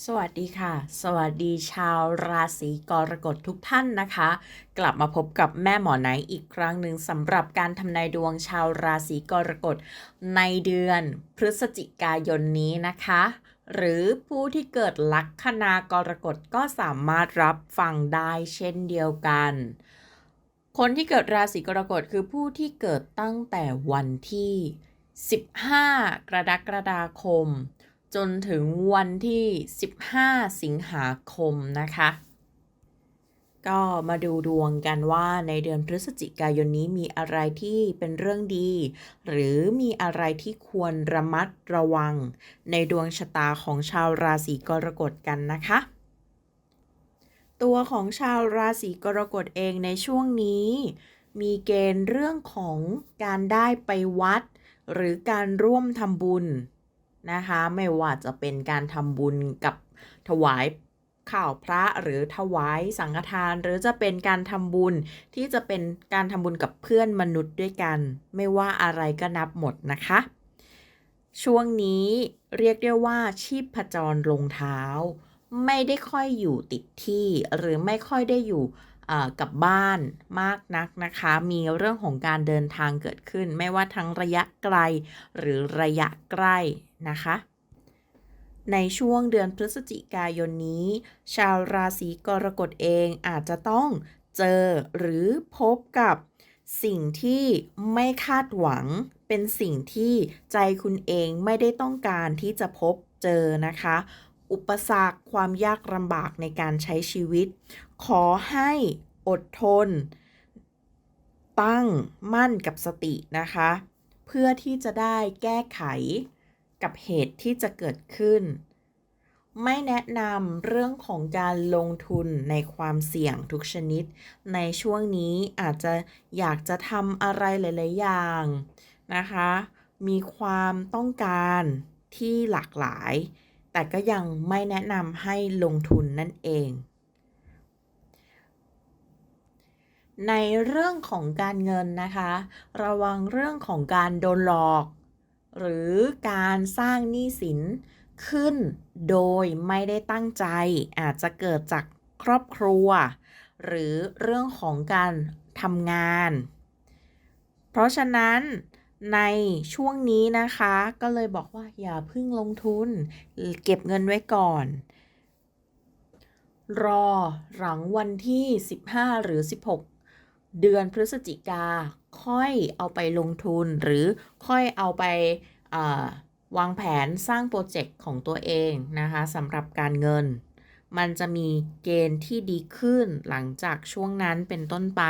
สวัสดีค่ะ สวัสดีชาวราศีกรกฎทุกท่านนะคะ กลับมาพบกับแม่หมอไหนอีกครั้งหนึ่งสำหรับการทำนายดวงชาวราศีกรกฎในเดือนพฤศจิกายนนี้นะคะ หรือผู้ที่เกิดลัคนากรกฎก็สามารถรับฟังได้เช่นเดียวกัน คนที่เกิดราศีกรกฎคือผู้ที่เกิดตั้งแต่วันที่ 15 กรกฎาคม จนถึงวันที่ 15 สิงหาคมนะคะ ก็มาดูดวงกันว่าในเดือนพฤศจิกายนนี้มีอะไรที่เป็นเรื่องดี หรือมีอะไรที่ควรระมัดระวัง ในดวงชะตาของชาวราศีกรกฎกันนะคะ ตัวของชาวราศีกรกฎเองในช่วงนี้มีเกณฑ์เรื่องของการได้ไปวัด หรือการร่วมทำบุญ นะคะไม่ว่าจะเป็นการทำบุญกับถวายข่าวพระหรือถวายสังฆทาน หรือจะเป็นการทำบุญที่จะเป็นการทำบุญกับเพื่อนมนุษย์ด้วยกัน ไม่ว่าอะไรก็นับหมดนะคะ ช่วงนี้เรียกได้ว่าชีพจรลงเท้า ไม่ได้ค่อยอยู่ติดที่หรือไม่ค่อยได้อยู่ กับบ้านมากนักนะคะ มีเรื่องของการเดินทางเกิดขึ้น ไม่ว่าทั้งระยะไกลหรือระยะใกล้นะคะในช่วงเดือนพฤศจิกายนนี้ ชาวราศีกรกฎเองอาจจะต้องเจอหรือพบกับสิ่งที่ไม่คาดหวัง เป็นสิ่งที่ใจคุณเองไม่ได้ต้องการที่จะพบเจอนะคะ อุปสรรคความยากลำบากในการใช้ชีวิต ขอให้อดทน ตั้งมั่นกับสตินะคะ เพื่อที่จะได้แก้ไขกับเหตุที่จะเกิดขึ้น ไม่แนะนำเรื่องของการลงทุนในความเสี่ยงทุกชนิด ในช่วงนี้อาจจะอยากจะทำอะไรหลาย ๆ อย่างนะคะ มีความต้องการที่หลากหลาย แต่ก็ยังไม่แนะนำให้ลงทุนนั่นเอง ในเรื่องของการเงินนะคะ ระวังเรื่องของการโดนหลอก หรือการสร้างหนี้สินขึ้นโดยไม่ได้ตั้งใจ อาจจะเกิดจากครอบครัว หรือเรื่องของการทำงาน เพราะฉะนั้น ในช่วงนี้นะคะ ก็เลยบอกว่าอย่าเพิ่งลงทุน เก็บเงินไว้ก่อน รอหลังวันที่ 15 หรือ 16 เดือนพฤศจิกา ค่อยเอาไปลงทุนหรือค่อยเอาไปวางแผนสร้างโปรเจกต์ของตัวเองนะคะสำหรับการเงิน มันจะมีเกณฑ์ที่ดีขึ้นหลังจากช่วงนั้นเป็นต้นไป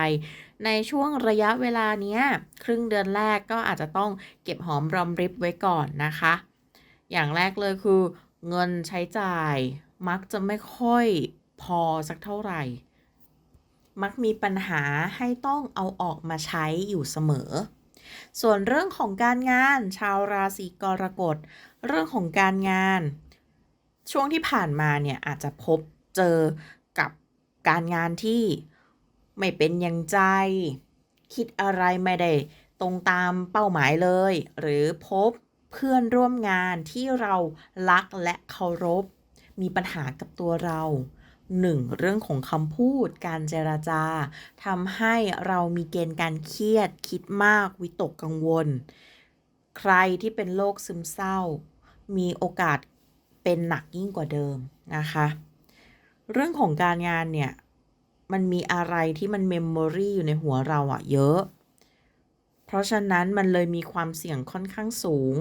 ในช่วงระยะเวลานี้ครึ่งเดือนแรกก็อาจจะต้องเก็บหอมรอมริบไว้ก่อนนะคะ อย่างแรกเลยคือ เงินใช้จ่ายมักจะไม่ค่อยพอสักเท่าไหร่ มักมีปัญหาให้ต้องเอาออกมาใช้อยู่เสมอ ส่วนเรื่องของการงานชาวราศีกรกฎ เรื่องของการงาน ช่วงที่ผ่านมาเนี่ยอาจจะพบเจอกับการงานที่ไม่เป็นอย่างใจ คิดอะไรไม่ได้ตรงตามเป้าหมายเลย หรือพบเพื่อนร่วมงานที่เรารักและเคารพ มีปัญหากับตัวเราหนึ่งเรื่องของคำพูดการเจราจาทำให้เรามีเกณฑ์การเครียดคิดมากวิตกกังวล ใครที่เป็นโรคซึมเศร้า มีโอกาส เป็นหนักยิ่งกว่าเดิมนะคะ เรื่องของการงานเนี่ย มันมีอะไรที่มันเมมโมรีอยู่ในหัวเราอะเยอะ เพราะฉะนั้นมันเลยมีความเสี่ยงค่อนข้างสูง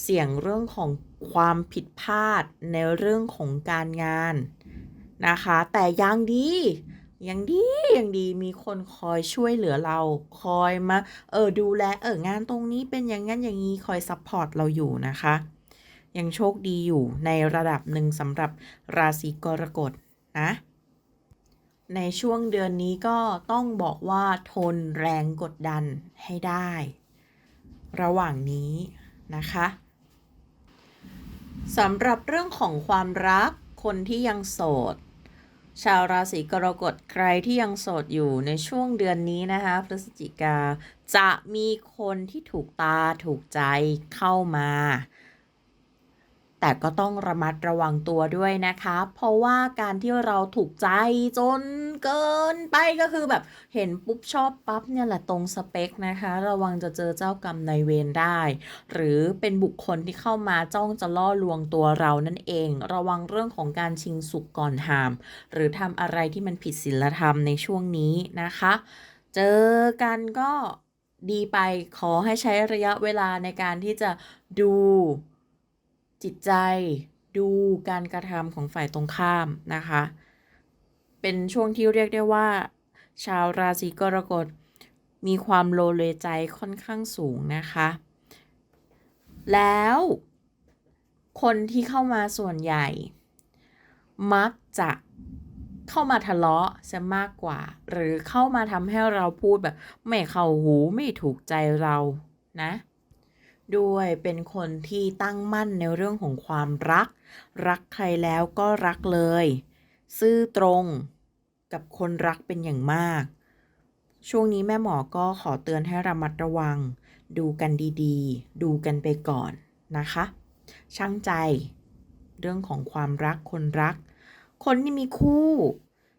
เสี่ยงเรื่องของความผิดพลาดในเรื่องของการงานนะคะ แต่ยังดียังดียังดีมีคนคอยช่วยเหลือเราคอยมา เออดูแลเอองานตรงนี้เป็นอย่างนั้นอย่างนี้คอยซัพพอร์ตเราอยู่นะคะ ยังโชคดีอยู่ในระดับหนึ่งสำหรับราศีกรกฎนะ ในช่วงเดือนนี้ก็ต้องบอกว่าทนแรงกดดันให้ได้ ระหว่างนี้นะคะสำหรับเรื่องของความรักคนที่ยังโสด ชาวราศีกรกฎใครที่ยังโสดอยู่ในช่วงเดือนนี้นะคะพฤศจิกาจะมีคนที่ถูกตาถูกใจเข้ามา แต่ก็ต้องระมัดระวังตัวด้วยนะคะ เพราะว่าการที่เราถูกใจจนเกินไปก็คือแบบเห็นปุ๊บชอบปั๊บเนี่ยแหละตรงสเปคนะคะ ระวังจะเจอเจ้ากรรมนายเวรได้ หรือเป็นบุคคลที่เข้ามาจ้องจะล่อลวงตัวเรานั่นเอง ระวังเรื่องของการชิงสุกก่อนหาม หรือทำอะไรที่มันผิดศีลธรรมในช่วงนี้นะคะ เจอกันก็ดีไปขอให้ใช้ระยะเวลาในการที่จะดู จิตใจดูการกระทำของฝ่ายตรงข้ามนะคะ เป็นช่วงที่เรียกได้ว่า ชาวราศีกรกฎมีความโลเลใจค่อนข้างสูงนะคะ แล้วคนที่เข้ามาส่วนใหญ่ มักจะเข้ามาทะเลาะซะมากกว่า หรือเข้ามาทำให้เราพูดแบบ ไม่เข้าหูไม่ถูกใจเรานะ ด้วยเป็นคนที่ตั้งมั่นในเรื่องของความรัก รักใครแล้วก็รักเลย ซื่อตรงกับคนรักเป็นอย่างมาก ช่วงนี้แม่หมอก็ขอเตือนให้ระมัดระวัง ดูกันดีๆ ดูกันไปก่อนนะคะ ช่างใจ เรื่องของความรักคนรัก คนที่มีคู่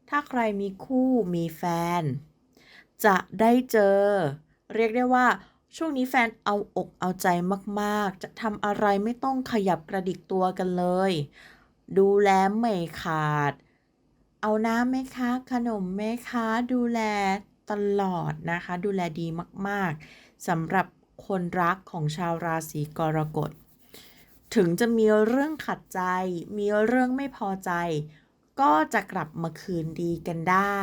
ถ้าใครมีคู่มีแฟน จะได้เจอ เรียกได้ว่า ช่วงนี้แฟนเอาอกเอาใจมากๆ จะทำอะไรไม่ต้องขยับกระดิกตัวกันเลย ดูแลไม่ขาด เอาน้ำไหมคะ ขนมไหมคะ ดูแลตลอดนะคะ ดูแลดีมากๆสำหรับคนรักของชาวราศีกรกฎ ถึงจะมีเรื่องขัดใจ มีเรื่องไม่พอใจ ก็จะกลับมาคืนดีกันได้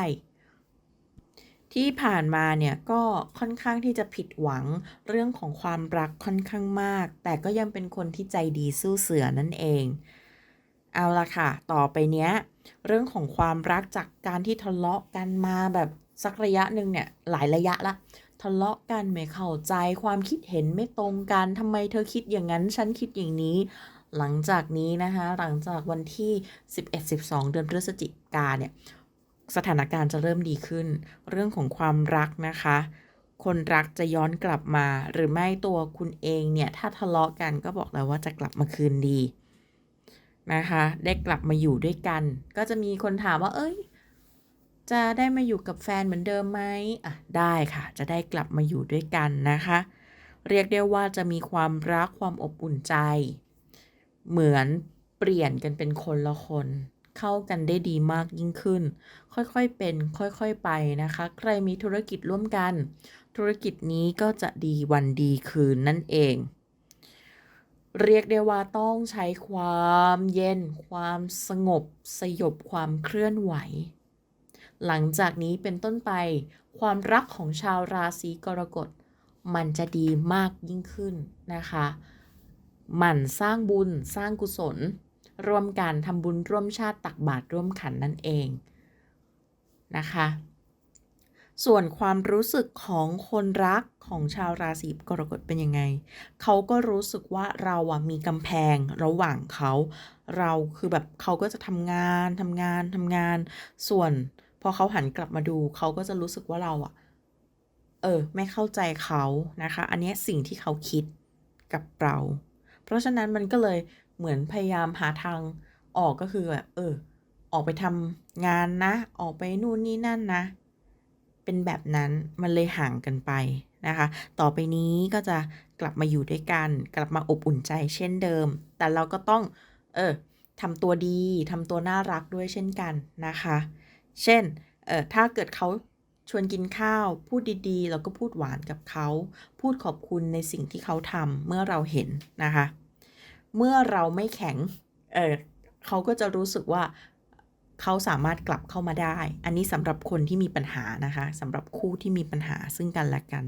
ที่ผ่านมาเนี่ยก็ค่อนข้างที่จะผิดหวังเรื่องของความรักค่อนข้างมาก แต่ก็ยังเป็นคนที่ใจดีสู้เสือนั่นเอง เอาละค่ะ ต่อไปเนี้ย เรื่องของความรักจากการที่ทะเลาะกันมาแบบสักระยะหนึ่งเนี่ยหลายระยะละทะเลาะกันไม่เข้าใจความคิดเห็นไม่ตรงกันทำไมเธอคิดอย่างนั้นฉันคิดอย่างนี้ หลังจากนี้นะคะหลังจากวันที่ 11-12 เดือนพฤศจิกาเนี่ย สถานการณ์จะเริ่มดีขึ้น เรื่องของความรักนะคะ คนรักจะย้อนกลับมา หรือไม่ตัวคุณเองเนี่ย ถ้าทะเลาะกันก็บอกแล้วว่าจะกลับมาคืนดีนะคะ ได้กลับมาอยู่ด้วยกัน ก็จะมีคนถามว่า เอ้ย จะได้มาอยู่กับแฟนเหมือนเดิมไหมอะได้ค่ะ จะได้กลับมาอยู่ด้วยกันนะคะ เรียกได้ว่าจะมีความรักความอบอุ่นใจ เหมือนเปลี่ยนกันเป็นคนละคน เข้ากันได้ดีมากยิ่งขึ้น ค่อยๆเป็นค่อยๆไปนะคะ ใครมีธุรกิจร่วมกัน ธุรกิจนี้ก็จะดีวันดีคืนนั่นเอง เรียกได้ว่าต้องใช้ความเย็น ความสงบ สยบความเคลื่อนไหว หลังจากนี้เป็นต้นไป ความรักของชาวราศีกรกฎมันจะดีมากยิ่งขึ้นนะคะ หมั่นสร้างบุญสร้างกุศล ร่วมกันทำบุญร่วมชาติตักบาตรร่วมขันนั่นเองนะคะ ส่วนความรู้สึกของคนรักของชาวราศีกรกฎเป็นยังไง เขาก็รู้สึกว่าเราอะมีกำแพงระหว่างเขา เราคือแบบเขาก็จะทำงานทำงานทำงาน ส่วนพอเขาหันกลับมาดูเขาก็จะรู้สึกว่าเราอะเออ ไม่เข้าใจเขานะคะ อันนี้สิ่งที่เขาคิดกับเรา เพราะฉะนั้นมันก็เลย เหมือนพยายามหาทางออกก็คือแบบเออ ออกไปทำงานนะ ออกไปนู่นนี่นั่นนะ เป็นแบบนั้นมันเลยห่างกันไปนะคะ ต่อไปนี้ก็จะกลับมาอยู่ด้วยกัน กลับมาอบอุ่นใจเช่นเดิม แต่เราก็ต้อง เออทำตัวดีทำตัวน่ารักด้วยเช่นกันนะคะ เช่น เออถ้าเกิดเขาชวนกินข้าว พูดดีๆเราก็พูดหวานกับเขา พูดขอบคุณในสิ่งที่เขาทำเมื่อเราเห็นนะคะ เมื่อเราไม่แข็ง เออเขาก็จะรู้สึกว่าเขาสามารถกลับเข้ามาได้ อันนี้สำหรับคนที่มีปัญหานะคะสำหรับคู่ที่มีปัญหาซึ่งกันและกัน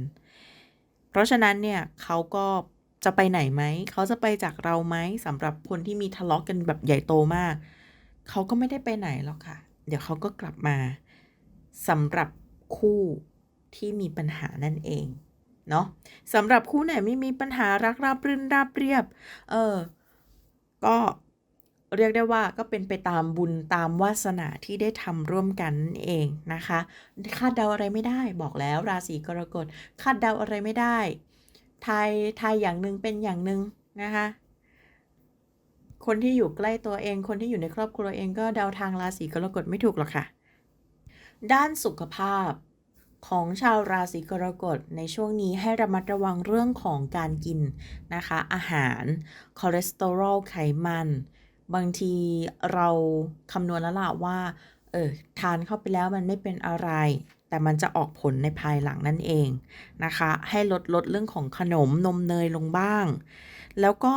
เพราะฉะนั้นเนี่ยเขาก็จะไปไหนไหม เขาจะไปจากเราไหมสำหรับคนที่มีทะเลาะกันแบบใหญ่โตมาก เขาก็ไม่ได้ไปไหนหรอกค่ะ เดี๋ยวเขาก็กลับมาสำหรับคู่ที่มีปัญหานั่นเอง เนาะสำหรับคู่ไหนไม่มีปัญหารักราบรื่นราบเรียบ เออ ก็เรียกได้ว่าก็เป็นไปตามบุญตามวาสนาที่ได้ทำร่วมกันนั่นเองนะคะ คาดเดาอะไรไม่ได้บอกแล้วราศีกรกฎคาดเดาอะไรไม่ได้ทายทายอย่างหนึ่งเป็นอย่างหนึ่งนะคะคนที่อยู่ใกล้ตัวเอง คนที่อยู่ในครอบครัวเองก็เดาทางราศีกรกฎไม่ถูกหรอกค่ะ ด้านสุขภาพ ของชาวราศีกรกฎในช่วงนี้ให้ระมัดระวังเรื่องของการกินนะคะ อาหารคอเลสเตอรอลไขมัน บางทีเราคำนวณแล้วล่ะว่าเออทานเข้าไปแล้วมันไม่เป็นอะไร แต่มันจะออกผลในภายหลังนั่นเองนะคะ ให้ลดลดเรื่องของขนมนมเนยลงบ้าง แล้วก็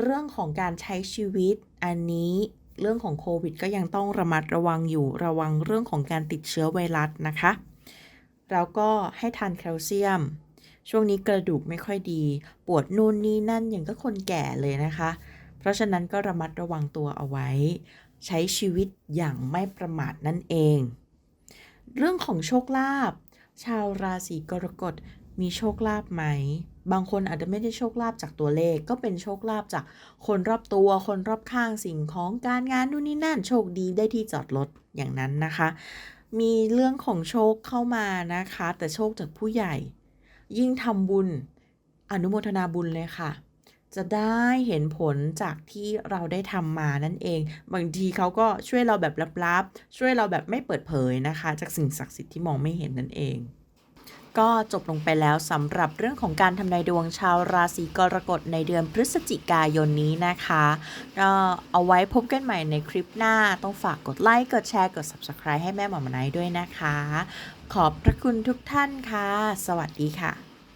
เรื่องของการใช้ชีวิตอันนี้เรื่องของโควิดก็ยังต้องระมัดระวังอยู่ระวังเรื่องของการติดเชื้อไวรัสนะคะ แล้วก็ให้ทานแคลเซียม ช่วงนี้กระดูกไม่ค่อยดี ปวดนู่นนี่นั่นอย่างก็คนแก่เลยนะคะ เพราะฉะนั้นก็ระมัดระวังตัวเอาไว้ ใช้ชีวิตอย่างไม่ประมาทนั่นเอง เรื่องของโชคลาภชาวราศีกรกฎมีโชคลาภไหม บางคนอาจจะไม่ได้โชคลาภจากตัวเลข ก็เป็นโชคลาภจากคนรอบตัว คนรอบข้างสิ่งของการงานนู่นนี่นั่น โชคดีได้ที่จอดรถอย่างนั้นนะคะ มีเรื่องของโชคเข้ามานะคะ แต่โชคจากผู้ใหญ่ ยิ่งทำบุญอนุโมทนาบุญเลยค่ะ จะได้เห็นผลจากที่เราได้ทำมานั่นเอง บางทีเขาก็ช่วยเราแบบลับๆ ช่วยเราแบบไม่เปิดเผยนะคะ จากสิ่งศักดิ์สิทธิ์ที่มองไม่เห็นนั่นเอง ก็จบลงไปแล้วสำหรับเรื่องของการทำนายดวงชาวราศีกรกฎในเดือนพฤศจิกายนนี้นะคะก็เอาไว้พบกันใหม่ในคลิปหน้า ต้องฝากกดไลค์ กดแชร์ กด Subscribe ให้แม่หมอมานายด้วยนะคะ ขอบพระคุณทุกท่านค่ะ สวัสดีค่ะ